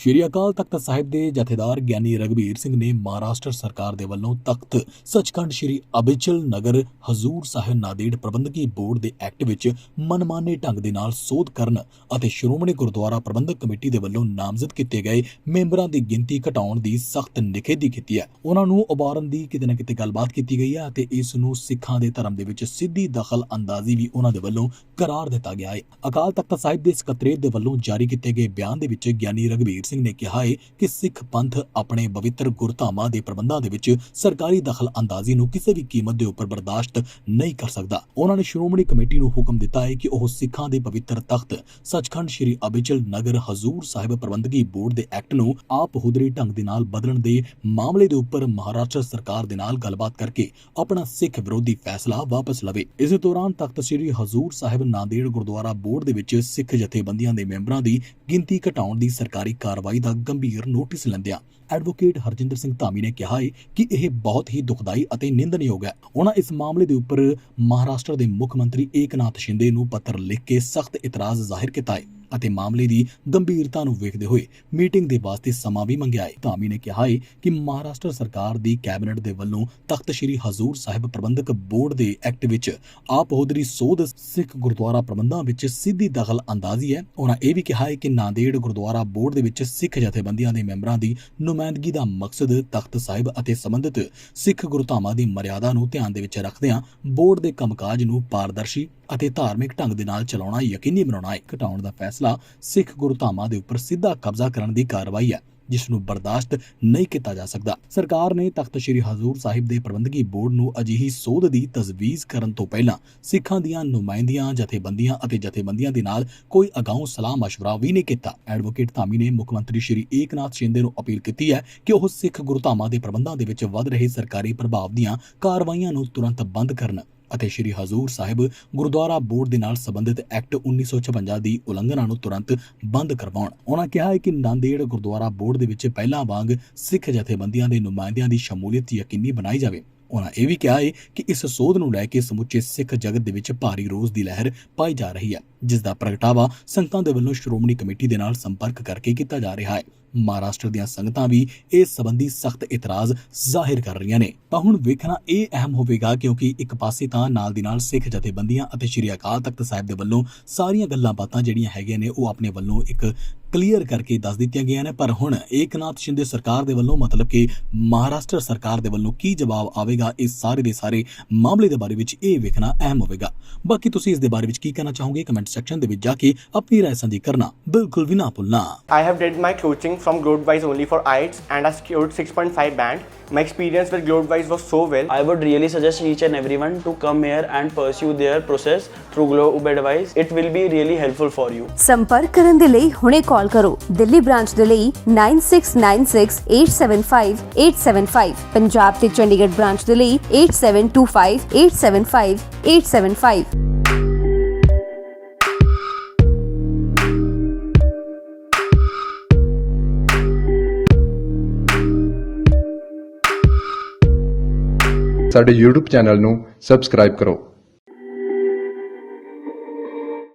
ਸ਼੍ਰੀ ਅਕਾਲ ਤਖਤ ਸਾਹਿਬ ਦੇ ਜਥੇਦਾਰ ਗਿਆਨੀ ਰਗਵੀਰ ਸਿੰਘ ਨੇ ਮਹਾਰਾਸ਼ਟਰ ਸਰਕਾਰ ਦੇ ਵੱਲੋਂ ਤਖਤ ਸੱਚਖੰਡ ਸ਼੍ਰੀ ਅਬਿਚਲ ਨਗਰ ਹਜ਼ੂਰ ਸਾਹਿਬ ਨਾਦੇੜ ਪ੍ਰਬੰਧਕੀ ਬੋਰਡ ਦੇ ਐਕਟ ਵਿੱਚ ਮਨਮਾਨੇ ਢੰਗ ਦੇ ਨਾਲ ਸੋਧ ਕਰਨ ਅਤੇ ਸ਼੍ਰੋਮਣੀ ਗੁਰਦੁਆਰਾ ਪ੍ਰਬੰਧਕ ਕਮੇਟੀ ਦੇ ਵੱਲੋਂ ਨਾਮਜ਼ਦ ਕੀਤੇ ਗਏ ਮੈਂਬਰਾਂ ਦੀ ਗਿਣਤੀ ਘਟਾਉਣ ਦੀ ਸਖਤ ਨਿਖੇਧੀ ਕੀਤੀ ਹੈ। ਉਹਨਾਂ ਨੂੰ ਉਬਾਰਨ ਦੀ ਕਿਤੇ ਨਾ ਕਿਤੇ ਗੱਲਬਾਤ ਕੀਤੀ ਗਈ ਹੈ ਅਤੇ ਇਸ ਨੂੰ ਸਿੱਖਾਂ ਦੇ ਧਰਮ ਦੇ ਵਿੱਚ ਸਿੱਧੀ ਦਖਲ ਅੰਦਾਜ਼ੀ ਵੀ ਉਹਨਾਂ ਦੇ ਵੱਲੋਂ ਕਰਾਰ ਦਿੱਤਾ ਗਿਆ ਹੈ। ਅਕਾਲ ਤਖਤ ਸਾਹਿਬ ਦੇ ਸਕੱਤਰੇਤ ਦੇ ਵੱਲੋਂ ਜਾਰੀ ਕੀਤੇ ਗਏ ਬਿਆਨ ਦੇ ਵਿੱਚ ਗਿਆਨੀ ਰਗਵੀਰ ਸਿੰਘ ਨੇ ਕਿਹਾ ਹੈ ਕਿ ਸਿੱਖ ਪੰਥ ਆਪਣੇ ਪਵਿੱਤਰ ਗੁਰਧਾਮਾਂ ਦੇ ਪ੍ਰਬੰਧਾਂ ਦੇ ਵਿੱਚ ਸਰਕਾਰੀ ਦਖਲ ਅੰਦਾਜ਼ੀ ਨੂੰ ਕਿਸੇ ਵੀ ਕੀਮਤ ਦੇ ਉੱਪਰ ਬਰਦਾਸ਼ਤ ਨਹੀਂ ਕਰ ਸਕਦਾ। ਉਹਨਾਂ ਨੇ ਸ਼੍ਰੋਮਣੀ ਕਮੇਟੀ ਨੂੰ ਹੁਕਮ ਦਿੱਤਾ ਹੈ ਕਿ ਉਹ ਸਿੱਖਾਂ ਦੇ ਪਵਿੱਤਰ ਤਖਤ ਸੱਚਖੰਡ ਸ੍ਰੀ ਅਬਿਚਲ ਨਗਰ ਹਜ਼ੂਰ ਸਾਹਿਬ ਪ੍ਰਬੰਧਕੀ ਬੋਰਡ ਦੇ ਐਕਟ ਨੂੰ ਆਪ ਹੁਦਰੀ ਢੰਗ ਦੇ ਨਾਲ ਬਦਲਣ ਦੇ ਮਾਮਲੇ ਦੇ ਉੱਪਰ ਮਹਾਰਾਸ਼ਟਰ ਸਰਕਾਰ ਦੇ ਨਾਲ ਗੱਲਬਾਤ ਕਰਕੇ ਆਪਣਾ ਸਿੱਖ ਵਿਰੋਧੀ ਫੈਸਲਾ ਵਾਪਸ ਲਵੇ। ਇਸ ਦੌਰਾਨ ਤਖਤ ਸ੍ਰੀ ਹਜ਼ੂਰ ਸਾਹਿਬ ਨਾਂਦੇੜ ਗੁਰਦੁਆਰਾ ਬੋਰਡ ਦੇ ਵਿੱਚ ਸਿੱਖ ਜਥੇਬੰਦੀਆਂ ਦੇ ਮੈਂਬਰਾਂ ਦੀ ਗਿਣਤੀ ਘਟਾਉਣ ਦੀ ਸਰਕਾਰੀ ਕਾਰਵਾਈ ਦਾ ਗੰਭੀਰ ਨੋਟਿਸ ਲੈਂਦਿਆਂ ਐਡਵੋਕੇਟ ਹਰਜਿੰਦਰ ਸਿੰਘ ਧਾਮੀ ਨੇ ਕਿਹਾ ਹੈ ਕਿ ਇਹ ਬਹੁਤ ਹੀ ਦੁਖਦਾਈ ਅਤੇ ਨਿੰਦਣਯੋਗ ਹੈ। ਉਹਨਾਂ ਇਸ ਮਾਮਲੇ ਦੇ ਉੱਪਰ ਮਹਾਰਾਸ਼ਟਰ ਦੇ ਮੁੱਖ ਮੰਤਰੀ ਏਕਨਾਥ ਸ਼ਿੰਦੇ ਨੂੰ ਪੱਤਰ ਲਿਖ ਕੇ ਸਖਤ ਇਤਰਾਜ਼ ਜ਼ਾਹਿਰ ਕੀਤਾ ਹੈ ਅਤੇ ਮਾਮਲੇ ਦੀ ਗੰਭੀਰਤਾ ਨੂੰ ਵੇਖਦੇ ਹੋਏ ਮੀਟਿੰਗ ਦੇ ਵਾਸਤੇ ਸਮਾਂ ਵੀ ਮੰਗਿਆ ਹੈ। ਧਾਮੀ ਨੇ ਕਿਹਾ ਹੈ ਕਿ ਮਹਾਰਾਸ਼ਟਰ ਸਰਕਾਰ ਦੀ ਕੈਬਨਿਟ ਦੇ ਵੱਲੋਂ ਤਖਤ ਸ੍ਰੀ ਹਜ਼ੂਰ ਸਾਹਿਬ ਪ੍ਰਬੰਧਕ ਬੋਰਡ ਦੇ ਐਕਟ ਵਿੱਚ ਆਪ ਸੋਧ ਸਿੱਖ ਗੁਰਦੁਆਰਾ ਪ੍ਰਬੰਧਾਂ ਵਿੱਚ ਸਿੱਧੀ ਦਖਲ ਅੰਦਾਜ਼ੀ ਹੈ। ਉਹਨਾਂ ਇਹ ਵੀ ਕਿਹਾ ਹੈ ਕਿ ਨਾਂਦੇੜ ਗੁਰਦੁਆਰਾ ਬੋਰਡ ਦੇ ਵਿੱਚ ਸਿੱਖ ਜਥੇਬੰਦੀਆਂ ਦੇ ਮੈਂਬਰਾਂ ਦੀ ਨੁਮਾਇੰਦਗੀ ਦਾ ਮਕਸਦ ਤਖਤ ਸਾਹਿਬ ਅਤੇ ਸੰਬੰਧਿਤ ਸਿੱਖ ਗੁਰਧਾਮਾਂ ਦੀ ਮਰਿਆਦਾ ਨੂੰ ਧਿਆਨ ਦੇ ਵਿੱਚ ਰੱਖਦਿਆਂ ਬੋਰਡ ਦੇ ਕੰਮਕਾਜ ਨੂੰ ਪਾਰਦਰਸ਼ੀ ਅਤੇ ਧਾਰਮਿਕ ਢੰਗ ਦੇ ਨਾਲ ਚਲਾਉਣਾ ਯਕੀਨੀ ਬਣਾਉਣਾ ਹੈ। ਘਟਾਉਣ ਦਾ ਫੈਸਲਾ ਸਿੱਖ ਗੁਰਧਾਮਾਂ ਦੇ ਉੱਪਰ ਸਿੱਧਾ ਕਬਜ਼ਾ ਕਰਨ ਦੀ ਕਾਰਵਾਈ ਹੈ ਜਿਸ ਨੂੰ ਬਰਦਾਸ਼ਤ ਨਹੀਂ ਕੀਤਾ ਜਾ ਸਕਦਾ ਸਰਕਾਰ ਨੇ ਤਖਤ ਸ੍ਰੀ ਹਜ਼ੂਰ ਸਾਹਿਬ ਦੇ ਪ੍ਰਬੰਧਕੀ ਬੋਰਡ ਨੂੰ ਅਜਿਹੀ ਸੋਧ ਦੀ ਤਜਵੀਜ਼ ਕਰਨ ਤੋਂ ਪਹਿਲਾਂ ਸਿੱਖਾਂ ਦੀਆਂ ਨੁਮਾਇੰਦੀਆਂ ਜਥੇਬੰਦੀਆਂ ਅਤੇ ਜਥੇਬੰਦੀਆਂ ਦੇ ਨਾਲ ਕੋਈ ਅਗਾਊਂ ਸਲਾਹ مشورہ ਵੀ ਨਹੀਂ ਕੀਤਾ ਐਡਵੋਕੇਟ ਧਾਮੀ ਨੇ ਮੁੱਖ ਮੰਤਰੀ ਸ਼੍ਰੀ ਏਕਨਾਥ ਸ਼ਿੰਦੇ ਨੂੰ ਅਪੀਲ ਕੀਤੀ ਹੈ ਕਿ ਉਹ ਸਿੱਖ ਗੁਰਧਾਮਾਂ ਦੇ ਪ੍ਰਬੰਧਾਂ ਦੇ ਵਿੱਚ ਵੱਧ ਰਹੇ ਸਰਕਾਰੀ ਪ੍ਰਭਾਵ ਦੀਆਂ ਕਾਰਵਾਈਆਂ ਨੂੰ ਤੁਰੰਤ ਬੰਦ ਕਰਨ ਅਤੇ ਸ਼੍ਰੀ ਹਜ਼ੂਰ ਸਾਹਿਬ ਗੁਰਦੁਆਰਾ ਬੋਰਡ ਦੇ ਨਾਲ ਸੰਬੰਧਿਤ ਐਕਟ 1956 ਦੀ ਉਲੰਘਣਾ ਨੂੰ ਤੁਰੰਤ ਬੰਦ ਕਰਵਾਉਣ। ਉਹਨਾਂ ਕਿਹਾ ਹੈ ਕਿ ਨਾਂਦੇੜ ਗੁਰਦੁਆਰਾ ਬੋਰਡ ਦੇ ਵਿੱਚ ਪਹਿਲਾਂ ਵਾਂਗ ਸਿੱਖ ਜਥੇਬੰਦੀਆਂ ਦੇ ਨੁਮਾਇੰਦਿਆਂ ਦੀ ਸ਼ਮੂਲੀਅਤ ਯਕੀਨੀ ਬਣਾਈ ਜਾਵੇ। ਉਹਨਾਂ ਇਹ ਵੀ ਕਿਹਾ ਹੈ ਕਿ ਇਸ ਸੋਧ ਨੂੰ ਲੈ ਕੇ ਸਮੁੱਚੇ ਸਿੱਖ ਜਗਤ ਦੇ ਵਿੱਚ ਭਾਰੀ ਰੋਸ ਦੀ ਲਹਿਰ ਪਾਈ ਜਾ ਰਹੀ ਹੈ, ਜਿਸ ਦਾ ਪ੍ਰਗਟਾਵਾ ਸੰਗਤਾਂ ਦੇ ਵੱਲੋਂ ਸ਼੍ਰੋਮਣੀ ਕਮੇਟੀ ਦੇ ਨਾਲ ਸੰਪਰਕ ਕਰਕੇ ਕੀਤਾ ਜਾ ਰਿਹਾ ਹੈ। ਮਹਾਰਾਸ਼ਟਰ ਦੀਆਂ ਸੰਗਤਾਂ ਵੀ ਇਸ ਸੰਬੰਧੀ ਸਖਤ ਇਤਰਾਜ਼ ਜ਼ਾਹਿਰ ਕਰ ਰਹੀਆਂ ਨੇ। ਤਾਂ ਹੁਣ ਵੇਖਣਾ ਇਹ ਅਹਿਮ ਹੋਵੇਗਾ ਕਿਉਂਕਿ ਇੱਕ ਪਾਸੇ ਤਾਂ ਨਾਲ ਦੀ ਨਾਲ ਸਿੱਖ ਜਥੇਬੰਦੀਆਂ ਅਤੇ ਸ਼੍ਰੀ ਅਕਾਲ ਤਖਤ ਸਾਹਿਬ ਦੇ ਵੱਲੋਂ ਸਾਰੀਆਂ ਗੱਲਾਂ ਬਾਤਾਂ ਜਿਹੜੀਆਂ ਹੈਗੀਆਂ ਨੇ, ਉਹ ਆਪਣੇ ਵੱਲੋਂ ਇੱਕ ਕਲੀਅਰ ਕਰਕੇ ਦੱਸ ਦਿੱਤੀਆਂ ਗਈਆਂ ਨੇ ਪਰ ਹੁਣ ਏਕਨਾਥ ਸ਼ਿੰਦੇ ਸਰਕਾਰ ਦੇ ਵੱਲੋਂ ਮਤਲਬ ਕਿ ਮਹਾਰਾਸ਼ਟਰ ਸਰਕਾਰ ਦੇ ਵੱਲੋਂ ਕੀ ਜਵਾਬ ਆਵੇਗਾ ਇਸ ਸਾਰੇ ਦੇ ਸਾਰੇ ਮਾਮਲੇ ਦੇ ਬਾਰੇ ਵਿੱਚ ਇਹ ਵੇਖਣਾ ਅਹਿਮ ਹੋਵੇਗਾ ਬਾਕੀ ਤੁਸੀਂ ਇਸ ਦੇ ਬਾਰੇ ਵਿੱਚ ਕੀ ਕਹਿਣਾ ਚਾਹੋਗੇ ਕਮੈਂਟ ਸੈਕਸ਼ਨ ਦੇ ਵਿੱਚ ਜਾ ਕੇ ਆਪਣੀ رائے ਸਾਂਝੀ ਕਰਨਾ ਬਿਲਕੁਲ ਵੀ ਨਾ ਭੁੱਲਣਾ I have did my coaching from Globewise only for IELTS and I secured 6.5 band. My experience with Globewise was so well. I would really suggest each and everyone to come here and pursue their process through Globe Advice. It will be really helpful for you. ਸੰਪਰਕ ਕਰਨ ਦੇ ਲਈ ਹੁਣੇ ਕਾਲ ਕਰੋ। Delhi branch ਦੇ ਲਈ 9696875875 ਪੰਜਾਬ ਤੇ Chandigarh branch ਦੇ ਲਈ 8725875875 ਸਾਡੇ YouTube ਚੈਨਲ ਨੂੰ ਸਬਸਕ੍ਰਾਈਬ ਕਰੋ।